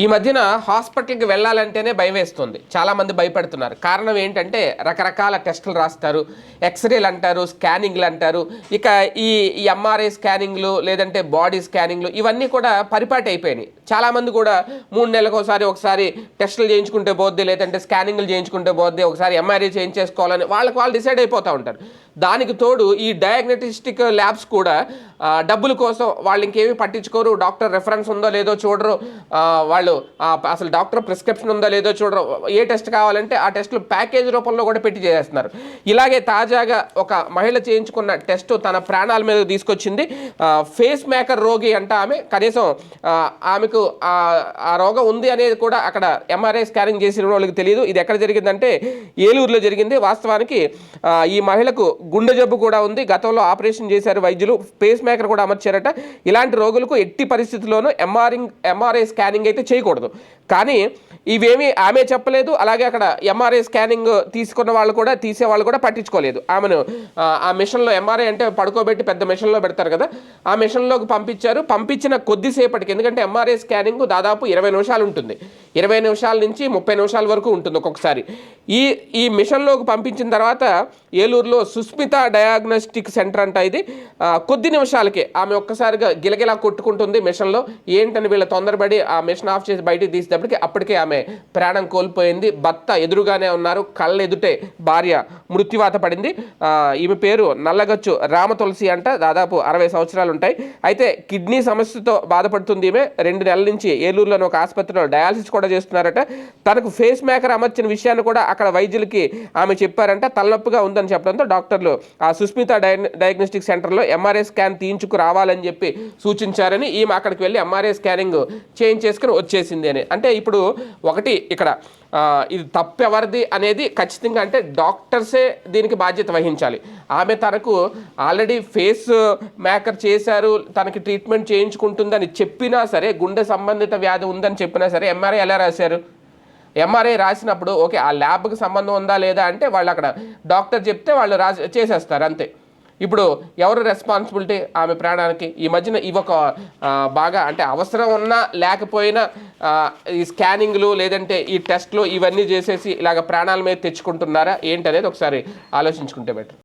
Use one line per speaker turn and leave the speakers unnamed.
ఈ మధ్యన హాస్పిటల్కి వెళ్ళాలంటేనే భయం వేస్తుంది చాలామంది భయపడుతున్నారు. కారణం ఏంటంటే రకరకాల టెస్టులు రాస్తారు. ఎక్స్రేలు అంటారు స్కానింగ్లు అంటారు. ఇక ఈ ఈ ఎంఆర్ఐ స్కానింగ్లు లేదంటే బాడీ స్కానింగ్లు ఇవన్నీ కూడా పరిపాటి అయిపోయినాయి. చాలామంది కూడా మూడు నెలలకు ఒకసారి ఒకసారి టెస్టులు చేయించుకుంటే పోద్ది లేదంటే స్కానింగ్లు చేయించుకుంటే పోద్ది ఒకసారి ఎంఆర్ఐ చేయించేసుకోవాలని వాళ్ళకి వాళ్ళు డిసైడ్ అయిపోతూ ఉంటారు. దానికి తోడు ఈ డయాగ్నటిస్టిక్ ల్యాబ్స్ కూడా డబ్బుల కోసం వాళ్ళు ఇంకేమీ పట్టించుకోరు. డాక్టర్ రెఫరెన్స్ ఉందో లేదో చూడరు. వాళ్ళు వాళ్ళు అసలు డాక్టర్ ప్రిస్క్రిప్షన్ ఉందో లేదో చూడరు. ఏ టెస్ట్ కావాలంటే ఆ టెస్టులు ప్యాకేజ్ రూపంలో కూడా పెట్టి చేసేస్తున్నారు. ఇలాగే తాజాగా ఒక మహిళ చేయించుకున్న టెస్ట్ తన ప్రాణాల మీద తీసుకొచ్చింది. ఫేస్ మేకర్ రోగి అంట ఆమె. కనీసం ఆమెకు ఆ రోగం ఉంది అనేది కూడా అక్కడ ఎంఆర్ఐ స్కానింగ్ చేసిన వాళ్ళకి తెలియదు. ఇది ఎక్కడ జరిగిందంటే ఏలూరులో జరిగింది. వాస్తవానికి ఈ మహిళకు గుండె జబ్బు కూడా ఉంది. గతంలో ఆపరేషన్ చేశారు వైద్యులు. ఫేస్ మేకర్ కూడా అమర్చారట. ఇలాంటి రోగులకు ఎట్టి పరిస్థితుల్లోనూ ఎంఆర్ఐ ఎంఆర్ఐ స్కానింగ్ అయితే చేయకూడదు. కానీ ఇవేమీ ఆమె చెప్పలేదు అలాగే అక్కడ ఎంఆర్ఐ స్కానింగ్ తీసుకున్న వాళ్ళు కూడా తీసే వాళ్ళు కూడా పట్టించుకోలేదు. ఆమెను ఆ, మిషన్లో ఎంఆర్ఐ అంటే పడుకోబెట్టి పెద్ద మిషన్లో పెడతారు కదా ఆ మిషన్లోకి పంపించారు. పంపించిన కొద్దిసేపటికి ఎందుకంటే ఎంఆర్ఐ స్కానింగ్ దాదాపు ఇరవై నిమిషాలు ఉంటుంది. ఇరవై నిమిషాల నుంచి ముప్పై నిమిషాల వరకు ఉంటుంది ఒక్కొక్కసారి. ఈ ఈ మిషన్లోకి పంపించిన తర్వాత ఏలూరులో సుస్మిత డయాగ్నోస్టిక్ సెంటర్ అంట ఇది. కొద్ది నిమిషాలకే ఆమె ఒక్కసారిగా గిలగిలా కొట్టుకుంటుంది మిషన్లో. ఏంటని వీళ్ళ తొందరపడి ఆ మిషన్ ఆఫ్ చేసి బయటికి తీసేటప్పటికి అప్పటికే ఆమె ప్రాణం కోల్పోయింది. భర్త ఎదురుగానే ఉన్నారు. కళ్ళ ఎదుటే భార్య మృత్యువాత పడింది. ఈమె పేరు నల్లగచ్చు రామ తులసి అంట. దాదాపు అరవై సంవత్సరాలు ఉంటాయి. అయితే కిడ్నీ సమస్యతో బాధపడుతుంది ఈమె. రెండు నెలల నుంచి ఏలూరులోని ఒక ఆసుపత్రిలో డయాలసిస్ కూడా చేస్తున్నారట. తనకు ఫేస్ మేకర్ అమర్చిన విషయాన్ని కూడా అక్కడ వైద్యులకి ఆమె చెప్పారంట. తలనొప్పిగా ఉందని చెప్పడంతో డాక్టర్లు ఆ సుస్మిత డయాగ్నోస్టిక్ సెంటర్లో ఎంఆర్ఐ స్కాన్ తీయించుకు రావాలని చెప్పి సూచించారని ఈమె అక్కడికి వెళ్ళి ఎంఆర్ఐ స్కానింగ్ చేయించేసుకుని వచ్చేసింది అని. అంటే ఇప్పుడు ఒకటి ఇక్కడ ఇది తప్పెవరిది అనేది ఖచ్చితంగా అంటే డాక్టర్సే దీనికి బాధ్యత వహించాలి. ఆమె తనకు ఆల్రెడీ ఫేస్ మేకర్ చేశారు తనకి ట్రీట్మెంట్ చేయించుకుంటుందని చెప్పినా సరే గుండె సంబంధిత వ్యాధి ఉందని చెప్పినా సరే ఎంఆర్ఐ ఎలా రాశారు? ఎంఆర్ఐ రాసినప్పుడు ఓకే ఆ ల్యాబ్కి సంబంధం ఉందా లేదా అంటే వాళ్ళు అక్కడ డాక్టర్ చెప్తే వాళ్ళు రాసి చేసేస్తారు అంతే. ఇప్పుడు ఎవరు రెస్పాన్సిబిలిటీ ఆమె ప్రాణానికి? ఈ మధ్యన ఇవి ఒక బాగా అంటే అవసరం ఉన్నా లేకపోయినా ఈ స్కానింగ్లు లేదంటే ఈ టెస్ట్లు ఇవన్నీ చేసేసి ఇలాగ ప్రాణాల మీద తెచ్చుకుంటున్నారా? ఏంటనేది ఒకసారి ఆలోచించుకుంటే బెటర్.